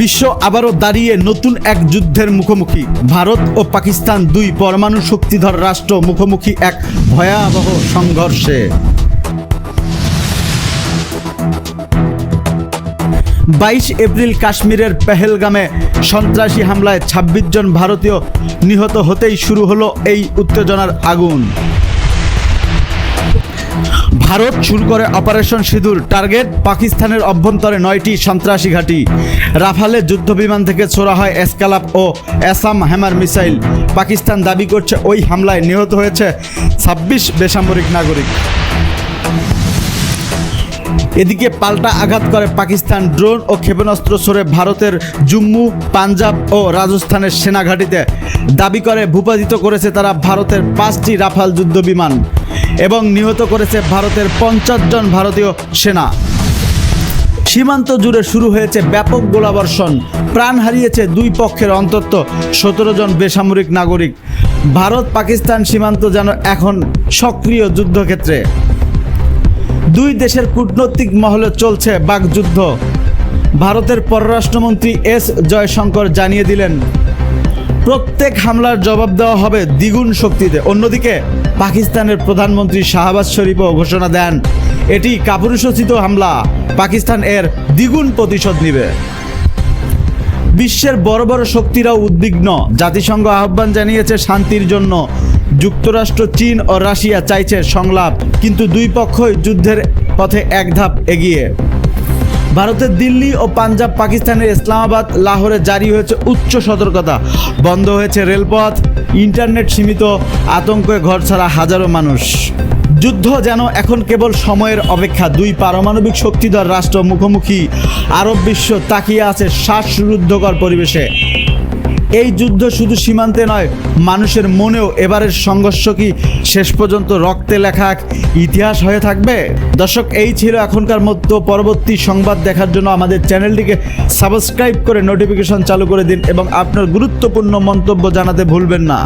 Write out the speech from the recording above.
বিশ্ব আবারও দাঁড়িয়ে নতুন এক যুদ্ধের মুখোমুখি। ভারত ও পাকিস্তান দুই পরমাণু শক্তিধর রাষ্ট্র মুখোমুখি এক ভয়াবহ সংঘর্ষে। বাইশ এপ্রিল কাশ্মীরের পেহেলগামে সন্ত্রাসী হামলায় ২৬ জন ভারতীয় নিহত হতেই শুরু হলো এই উত্তেজনার আগুন। ভারত শুরু করে অপারেশন সিঁদুর টার্গেট পাকিস্তানের অভ্যন্তরে নয়টি সন্ত্রাসী ঘাঁটি। রাফালে যুদ্ধবিমান থেকে ছোড়া হয় এসকালাপ ও অ্যাসাম হ্যামার মিসাইল। পাকিস্তান দাবি করছে ওই হামলায় নিহত হয়েছে ছাব্বিশ বেসামরিক নাগরিক। এদিকে পাল্টা আঘাত করে পাকিস্তান ড্রোন ও ক্ষেপণাস্ত্র সরে ভারতের জম্মু, পাঞ্জাব ও রাজস্থানের সেনাঘাঁটিতে। দাবি করে ভূপাতিত করেছে তারা ভারতের পাঁচটি রাফাল যুদ্ধ বিমান এবং নিহত করেছে ভারতের পঞ্চাশ জন ভারতীয় সেনা। সীমান্ত জুড়ে শুরু হয়েছে ব্যাপক গোলাবর্ষণ। প্রাণ হারিয়েছে দুই পক্ষের অন্তত সতেরো জন বেসামরিক নাগরিক। ভারত পাকিস্তান সীমান্ত যেন এখন সক্রিয় যুদ্ধক্ষেত্রে। দুই দেশের কূটনৈতিক মহলে চলছে বাকযুদ্ধ। ভারতের পররাষ্ট্রমন্ত্রী এস জয়শঙ্কর জানিয়ে দিলেন, প্রত্যেক হামলার জবাব দেওয়া হবে দ্বিগুণ শক্তিতে। অন্যদিকে, পাকিস্তানের প্রধানমন্ত্রী শাহবাজ শরীফও ঘোষণা দেন, এটি কাপুরুষোচিত হামলা। পাকিস্তান এর দ্বিগুণ প্রতিশোধ নেবে। বিশ্বের বড় বড় শক্তিরাও উদ্বিগ্ন। জাতিসংঘ আহ্বান জানিয়েছে শান্তির জন্য। যুক্তরাষ্ট্র, চীন ও রাশিয়া চাইছে সংলাপ, কিন্তু দুই পক্ষই যুদ্ধের পথে এক ধাপ এগিয়ে। ভারতের দিল্লি ও পাঞ্জাব পাকিস্তানের ইসলামাবাদ, লাহোরে জারি হয়েছে উচ্চ সতর্কতা। বন্ধ হয়েছে রেলপথ, ইন্টারনেট সীমিত, আতঙ্কে ঘর ছাড়া হাজারো মানুষ। যুদ্ধ যেন এখন কেবল সময়ের অপেক্ষা, দুই পারমাণবিক শক্তিধর রাষ্ট্র মুখোমুখি। আরব বিশ্ব তাকিয়ে আছে শ্বাসরুদ্ধকর পরিবেশে। এই যুদ্ধ শুধু সীমান্তে নয়, মানুষের মনেও এবারের সংঘর্ষ কি শেষ পর্যন্ত রক্তে লেখা এক ইতিহাস হয়ে থাকবে? দর্শক, এই ছিল এখনকার মতো পরবর্তী সংবাদ দেখার জন্য আমাদের চ্যানেলটিকে সাবস্ক্রাইব করে নোটিফিকেশন চালু করে দিন এবং আপনার গুরুত্বপূর্ণ মন্তব্য জানাতে ভুলবেন না।